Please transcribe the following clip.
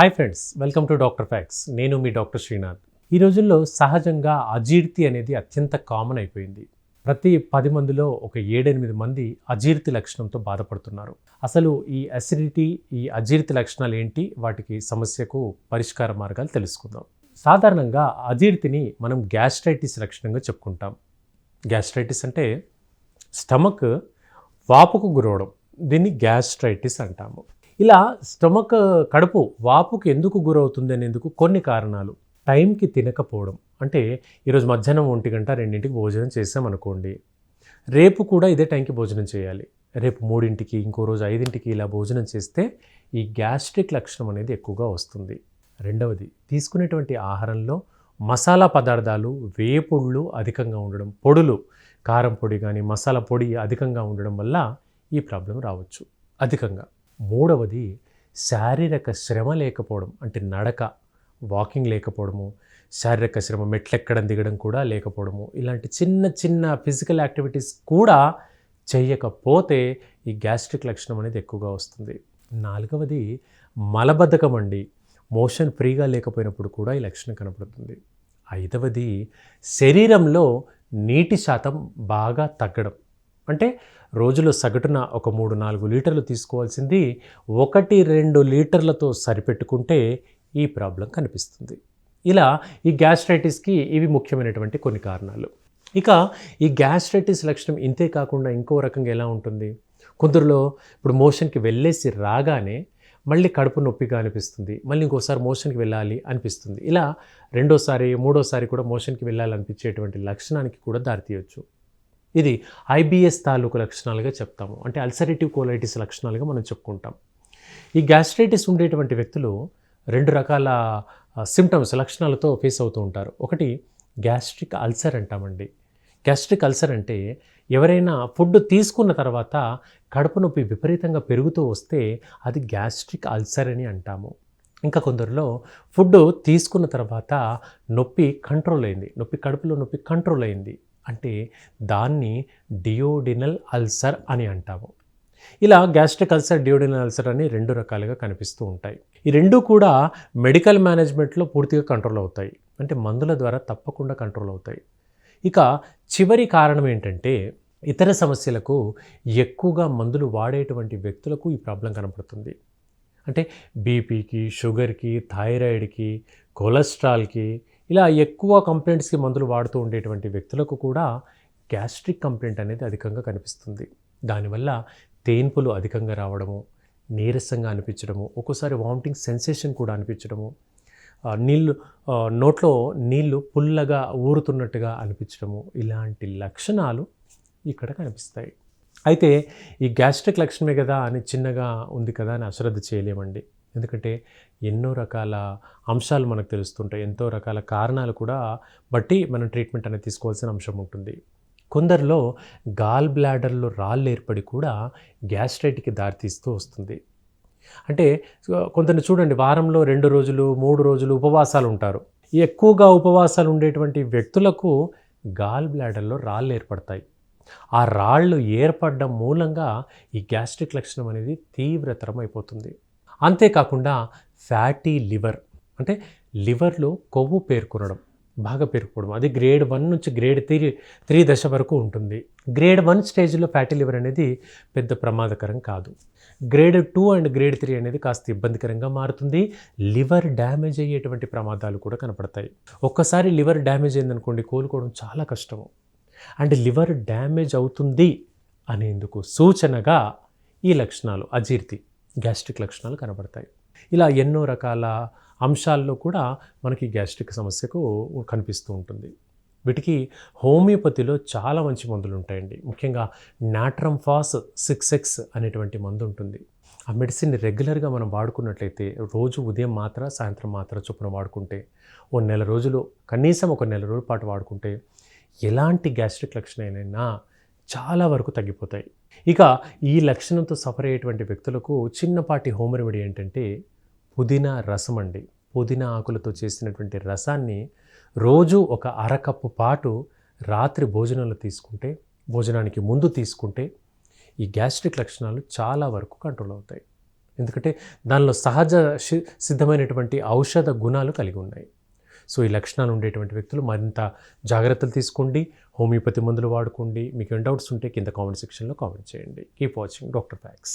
Hi friends welcome to doctor facts నేను మీ doctor Srinath ఈ రోజుల్లో సహజంగా అజీర్తి అనేది అత్యంత కామన్ అయిపోయింది. ప్రతి పది మందిలో ఒక ఏడెనిమిది మంది అజీర్తి లక్షణంతో బాధపడుతున్నారు. అసలు ఈ అసిడిటీ ఈ అజీర్తి లక్షణాలు ఏంటి? వాటికి సమస్యకు పరిష్కార మార్గాలు తెలుసుకుందాం. సాధారణంగా అజీర్తిని మనం గ్యాస్ట్రైటిస్ లక్షణంగా చెప్పుకుంటాం. గ్యాస్ట్రైటిస్ అంటే స్టమక్ వాపుకు గురవడం. దీన్ని గ్యాస్ట్రైటిస్ అంటాము. ఇలా స్టమక్ కడుపు వాపుకు ఎందుకు గురవుతుంది అనేందుకు కొన్ని కారణాలు. టైంకి తినకపోవడం. అంటే ఈరోజు మధ్యాహ్నం ఒంటి గంట రెండింటికి భోజనం చేసామనుకోండి రేపు కూడా ఇదే టైంకి భోజనం చేయాలి. రేపు మూడింటికి ఇంకో రోజు ఐదింటికి ఇలా భోజనం చేస్తే ఈ గ్యాస్ట్రిక్ లక్షణం అనేది ఎక్కువగా వస్తుంది. రెండవది తీసుకునేటువంటి ఆహారంలో మసాలా పదార్థాలు వేపుళ్ళు అధికంగా ఉండడం పొడులు కారం పొడి కానీ మసాలా పొడి అధికంగా ఉండడం వల్ల ఈ ప్రాబ్లం రావచ్చు. అధికంగా. మూడవది శారీరక శ్రమ లేకపోవడం అంటే నడక వాకింగ్ లేకపోవడము శారీరక శ్రమ మెట్లెక్కడం దిగడం కూడా లేకపోవడము. ఇలాంటి చిన్న చిన్న ఫిజికల్ యాక్టివిటీస్ కూడా చేయకపోతే ఈ గ్యాస్ట్రిక్ లక్షణం అనేది ఎక్కువగా వస్తుంది. నాలుగవది మలబద్ధకం అండి. మోషన్ ఫ్రీగా లేకపోయినప్పుడు కూడా ఈ లక్షణం కనపడుతుంది. ఐదవది శరీరంలో నీటి శాతం బాగా తగ్గడం. అంటే రోజులో సగటున ఒక మూడు నాలుగు లీటర్లు తీసుకోవాల్సింది ఒకటి రెండు లీటర్లతో సరిపెట్టుకుంటే ఈ ప్రాబ్లం కనిపిస్తుంది. ఇలా ఈ గ్యాస్ట్రైటిస్కి ఇవి ముఖ్యమైనటువంటి కొన్ని కారణాలు. ఇక ఈ గ్యాస్ట్రైటిస్ లక్షణం ఇంతే కాకుండా ఇంకో రకంగా ఎలా ఉంటుంది? కొందరిలో ఇప్పుడు మోషన్కి వెళ్ళేసి రాగానే మళ్ళీ కడుపు నొప్పిగా అనిపిస్తుంది మళ్ళీ ఇంకోసారి మోషన్కి వెళ్ళాలి అనిపిస్తుంది. ఇలా రెండోసారి మూడోసారి కూడా మోషన్కి వెళ్ళాలనిపించేటువంటి లక్షణానికి కూడా దారితీయవచ్చు ఇది ఐబిఎస్ తాలూకు లక్షణాలుగా చెప్తాము. అంటే అల్సరేటివ్ కోలైటిస్ లక్షణాలుగా మనం చెప్పుకుంటాం. ఈ గ్యాస్ట్రైటిస్ ఉండేటువంటి వ్యక్తులు రెండు రకాల సిమ్టమ్స్ లక్షణాలతో ఫేస్ అవుతూ ఉంటారు. ఒకటి గ్యాస్ట్రిక్ అల్సర్ అంటామండి. గ్యాస్ట్రిక్ అల్సర్ అంటే ఎవరైనా ఫుడ్ తీసుకున్న తర్వాత కడుపు నొప్పి విపరీతంగా పెరుగుతూ వస్తే అది గ్యాస్ట్రిక్ అల్సర్ అని అంటాము. ఇంకా కొందరిలో ఫుడ్ తీసుకున్న తర్వాత నొప్పి కంట్రోల్ అయింది. నొప్పి కడుపులో నొప్పి కంట్రోల్ అయింది. అంటే దాన్ని డియోడినల్ అల్సర్ అని అంటాము. ఇలా గ్యాస్ట్రిక్ అల్సర్ డియోడినల్ అల్సర్ అని రెండు రకాలుగా కనిపిస్తూ ఉంటాయి. ఈ రెండు కూడా మెడికల్ మేనేజ్మెంట్లో పూర్తిగా కంట్రోల్ అవుతాయి. అంటే మందుల ద్వారా తప్పకుండా కంట్రోల్ అవుతాయి. ఇక చివరి కారణం ఏంటంటే ఇతర సమస్యలకు ఎక్కువగా మందులు వాడేటువంటి వ్యక్తులకు ఈ ప్రాబ్లం కనపడుతుంది. అంటే బీపీకి షుగర్కి థైరాయిడ్కి కొలెస్ట్రాల్కి ఇలా ఎక్కువ కంప్లైంట్స్కి మందులు వాడుతూ ఉండేటువంటి వ్యక్తులకు కూడా గ్యాస్ట్రిక్ కంప్లైంట్ అనేది అధికంగా కనిపిస్తుంది. దానివల్ల తేన్పులు అధికంగా రావడము నీరసంగా అనిపించడము ఒక్కోసారి వామిటింగ్ సెన్సేషన్ కూడా అనిపించడము నీళ్ళు నోట్లో నీళ్ళు పుల్లగా ఊరుతున్నట్టుగా అనిపించడము ఇలాంటి లక్షణాలు ఇక్కడ కనిపిస్తాయి. అయితే ఈ గ్యాస్ట్రిక్ లక్షణమే కదా అని చిన్నగా ఉంది కదా అని అశ్రద్ధ చేయలేమండి. ఎందుకంటే ఎన్నో రకాల అంశాలు మనకు తెలుస్తుంటాయి ఎంతో రకాల కారణాలు కూడా బట్టి మనం ట్రీట్మెంట్ అనేది తీసుకోవాల్సిన అంశం ఉంటుంది. కొందరిలో గాల్ బ్లాడర్లో రాళ్ళు ఏర్పడి కూడా గ్యాస్ట్రైట్కి దారితీస్తూ వస్తుంది. అంటే కొందరిని చూడండి వారంలో రెండు రోజులు మూడు రోజులు ఉపవాసాలు ఉంటారు. ఎక్కువగా ఉపవాసాలు ఉండేటువంటి వ్యక్తులకు గాల్ బ్లాడర్లో రాళ్ళు ఏర్పడతాయి. ఆ రాళ్ళు ఏర్పడడం మూలంగా ఈ గ్యాస్ట్రిక్ లక్షణం అనేది తీవ్రతరం అయిపోతుంది. అంతేకాకుండా ఫ్యాటీ లివర్. అంటే లివర్లో కొవ్వు పేర్కొనడం బాగా పేరుకోవడం అది గ్రేడ్ వన్ నుంచి గ్రేడ్ త్రీ త్రీ దశ వరకు ఉంటుంది. గ్రేడ్ వన్ స్టేజ్లో ఫ్యాటీ లివర్ అనేది పెద్ద ప్రమాదకరం కాదు. Grade two and grade three అనేది కాస్త ఇబ్బందికరంగా మారుతుంది. లివర్ డ్యామేజ్ అయ్యేటువంటి ప్రమాదాలు కూడా కనపడతాయి. ఒక్కసారి లివర్ డ్యామేజ్ అయిందనుకోండి కోలుకోవడం చాలా కష్టము. అండ్ లివర్ డ్యామేజ్ అవుతుంది అనేందుకు సూచనగా ఈ లక్షణాలు అజీర్తి. గ్యాస్ట్రిక్ లక్షణాలు కనబడతాయి. ఇలా ఎన్నో రకాల అంశాల్లో కూడా మనకి గ్యాస్ట్రిక్ సమస్యకు కనిపిస్తూ ఉంటుంది. వీటికి హోమియోపతిలో చాలా మంచి మందులు ఉంటాయండి. ముఖ్యంగా నాట్రంఫాస్ సిక్స్ ఎక్స్ అనేటువంటి మందు ఉంటుంది. ఆ మెడిసిన్ రెగ్యులర్గా మనం వాడుకున్నట్లయితే రోజు ఉదయం మాత్ర సాయంత్రం మాత్ర చొప్పున వాడుకుంటే ఓ నెల రోజులు కనీసం ఒక నెల రోజుల పాటు వాడుకుంటే ఎలాంటి గ్యాస్ట్రిక్ లక్షణాలైనా చాలా వరకు తగ్గిపోతాయి. ఇక ఈ లక్షణంతో సఫర్ అయ్యేటువంటి వ్యక్తులకు చిన్నపాటి హోమ్ రెమెడీ ఏంటంటే పుదీనా రసం అండి. పుదీనా ఆకులతో చేసినటువంటి రసాన్ని రోజు ఒక అరకప్పు పాటు రాత్రి భోజనంలో తీసుకుంటే భోజనానికి ముందు తీసుకుంటే ఈ గ్యాస్ట్రిక్ లక్షణాలు చాలా వరకు కంట్రోల్ అవుతాయి. ఎందుకంటే దానిలో సహజ సిద్ధమైనటువంటి ఔషధ గుణాలు కలిగి ఉన్నాయి. సో ఈ లక్షణాలు ఉండేటువంటి వ్యక్తులు మరింత జాగ్రత్తలు తీసుకోండి హోమియోపతి మందులు వాడుకోండి. మీకు ఏం డౌట్స్ ఉంటే కింద కామెంట్ సెక్షన్లో కామెంట్ చేయండి. Keep watching doctor fax